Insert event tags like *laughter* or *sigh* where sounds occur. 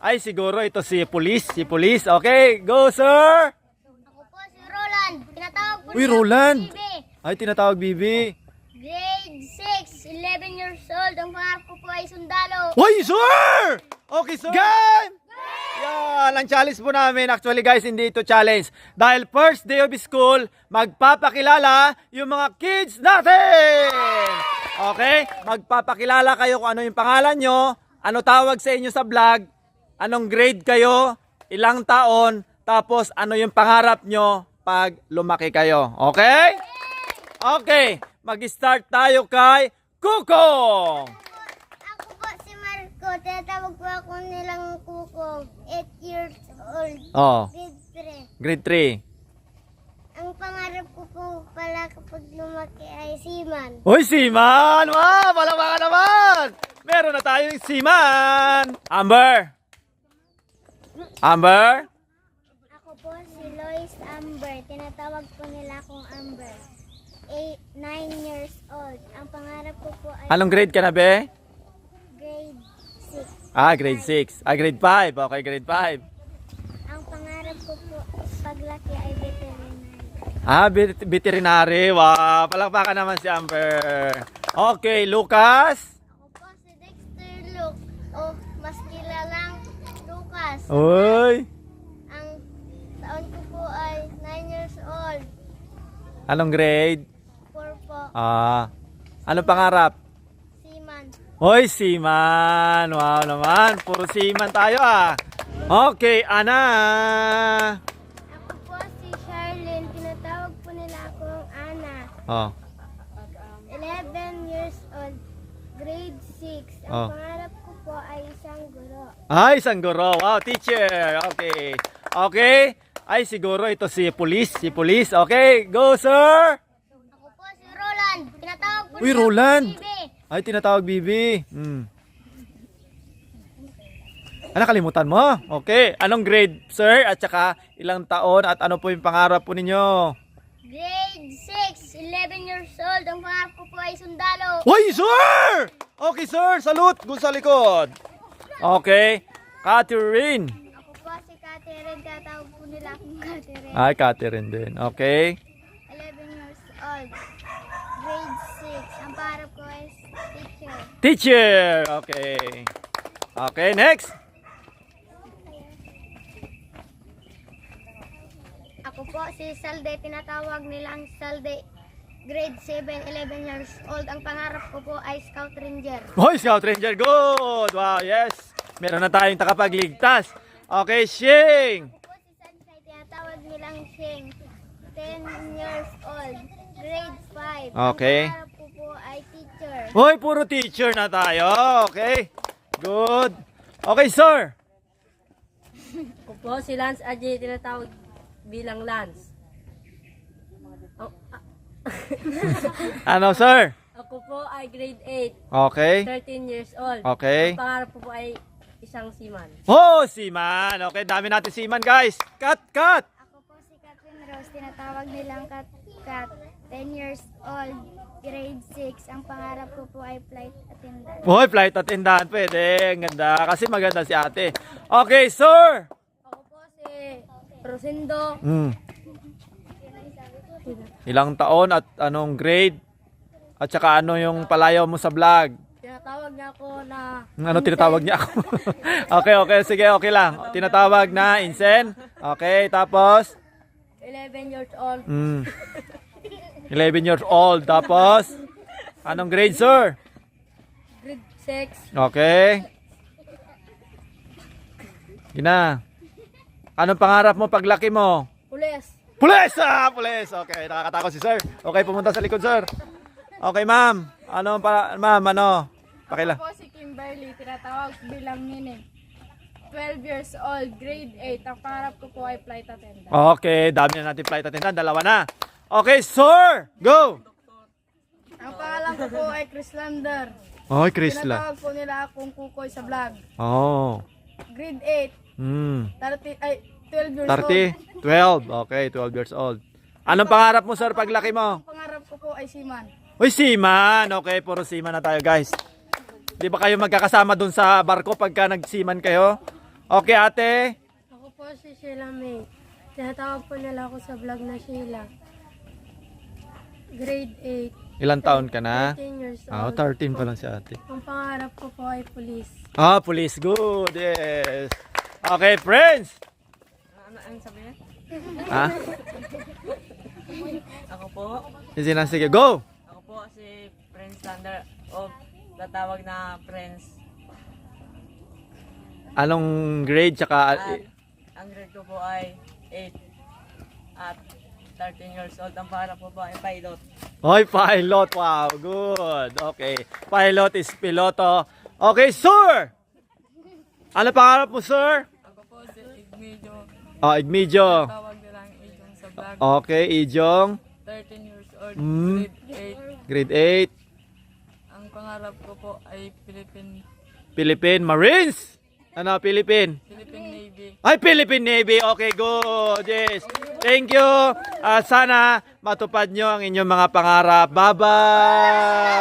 Ay, siguro ito si Police. Si Police. Okay, go, sir! Ako po si Roland. Tinatawag po Uy, Roland! Bibi. Ay, tinatawag Bibi. Grade 6, 11 years old. Ang pangarap ko po ay sundalo. Hoy, sir! Okay, sir. Game! Yan, ang challenge po namin. Actually, guys, hindi ito challenge. Dahil first day of school, magpapakilala yung mga kids natin! Okay? Magpapakilala kayo kung ano yung pangalan nyo, ano tawag sa inyo sa vlog, anong grade kayo, ilang taon, tapos ano yung pangarap nyo pag lumaki kayo. Okay? Okay, mag-start tayo kay Kuko! Ako po si Marco. Tinatawag po ako nilang kuko. 8 years old. Oh, Grade 3. grade 3. Ang pangarap ko po pala kapag lumaki ay seaman. Hoy, Siman! Wow, palama ka naman! Meron na tayong Siman! Amber! Amber? Ako po si Lois Amber. Tinatawag po nila akong Amber. 8, 9 years old. Ang pangarap ko po ay Anong grade ka na, be? grade 6. Ah, grade 6. Ah, grade 5. Okay, grade 5. Ang pangarap ko po paglaki ay veterinary. Ah, vet- veterinary. Wow, palakpakan naman si Amber. Okay, Lucas? Uy! Ang taon ko po ay 9 years old. Anong grade? 4 po. Ah, anong pangarap? Seaman. Hoy, Siman! Wow naman, puro Siman tayo ah. Okay, Ana! Ako po si Charlene. Tinatawag po nila akong Ana. Oh. 11 years old. Grade 6. Ang Oh. pangarap po ay isang guro. Ay, isang guro. Wow, teacher. Okay. Okay. Ay, siguro ito si Police. Si Police. Okay, go, sir! Ako po si Roland. Tinatawag po Uy, Roland. Bibi. Ay, tinatawag Bibi. Hmm. Ah, nakalimutan mo? Okay. Anong grade, sir? At saka ilang taon at ano po yung pangarap po ninyo? Grade 6. 11 years old. Ang pangarap ko po ay sundalo. Hoy, sir! Okay, sir. Salute. Gun sa likod. Okay. Catherine. Ako po si Catherine. Tinatawag po nila akong Catherine. Ay, Catherine din. Okay. 11 years old. Grade 6. Ang pangarap ko ay teacher. Teacher. Okay. Okay, next. Ako po si Salde. Tinatawag nilang Salde. Grade 7, 11 years old. Ang pangarap ko po ay Scout Ranger. Hoy, Scout Ranger. Good. Wow, yes. Meron na tayong takapagligtas. Okay, Shing. Ako po si Sunshine. Tinatawag nilang Shing. 10 years old. Grade 5. Okay. Ang pangarap ko po ay teacher. Hoy, puro teacher na tayo. Okay. Good. Okay, sir. Ako po si Lance Ajay, tinatawag bilang Lance. *laughs* Ano, sir? ako po ay grade 8, Okay. 13 years old. Okay. Ang pangarap ko po ay isang seaman. Oh, Siman. Okay, dami natin Siman, guys. Cut, cut. Ako po si Catherine Rose. Tinatawag nilang Kat Kat. 10 years old. Grade 6. Ang pangarap ko po ay flight attendant. Hoy, flight attendant. Pwede. Ang ganda. Kasi maganda si ate. Okay, sir. Ako po si Rosendo, Hmm. Ilang taon at anong grade? At saka ano yung palayaw mo sa vlog? tinatawag niya ako na Ano tinatawag niya ako? *laughs* okay, okay. Sige, okay lang. Tinatawag na Insen. Okay, tapos? 11 years old. Mm. 11 years old. Tapos? Anong grade, sir? Grade 6. Okay. Gina. Anong pangarap mo paglaki mo? Pulis. Ah, pulis! Okay, nakakatakot si sir. Okay, pumunta sa likod, sir. Okay, ma'am. Ano para, ma'am, ano? Pakila. po si Kimberly, tinatawag bilang Nini. 12 years old, grade 8. Ang pangarap ko po ay flight attendant. Okay, dami na natin flight attendant. Dalawa na. Okay, sir! Go! Ang pangalan ko po ay Chris Lander. Oh, Chris la. Tinatawag po nila akong kukoy sa vlog. Oh. Grade 8, Hmm. 30, ay 12 years 30? old. 12. Okay, 12 years old. Anong pangarap mo, sir, paglaki mo? Ang pangarap ko po ay seaman. Uy, seaman. Okay, puro seaman na tayo, guys. Di ba kayo magkakasama dun sa barko pagka nagsiman kayo? Okay, ate. Ako po si Sheila May. Tinatawag po nila ako sa vlog na Sheila. Grade Ilang taon ka na? 8, 10 years Ah, old. 13 pa lang si ate. Ang pangarap ko po ay police. Ah, police. Good. Yes. Okay, friends. Ano ang sabi niya? Ha? Ako po, Sige na, sige. Go! ako po si Prince Thunder o tatawag na Prince. Anong grade tsaka... At ang grade ko po ay 8 at 13 years old. Ang para po po ay pilot. Hoy, pilot. Wow, good. Okay. Pilot is piloto. Okay, sir! Ano pangarap mo, sir? Ako po si Igmedio. Oh, Igmedio. Tawag nilang Ijong sa vlog. Okay, Ijong. 13 years old, Mm. grade Grade 8. 8. Ang pangarap ko po ay Philippine, Philippine Marines. Ano, Philippine? Philippine Navy. Ay, Philippine Navy. Okay, good. Yes. Thank you. Ah, sana matupad nyo ang inyong mga pangarap. Bye-bye.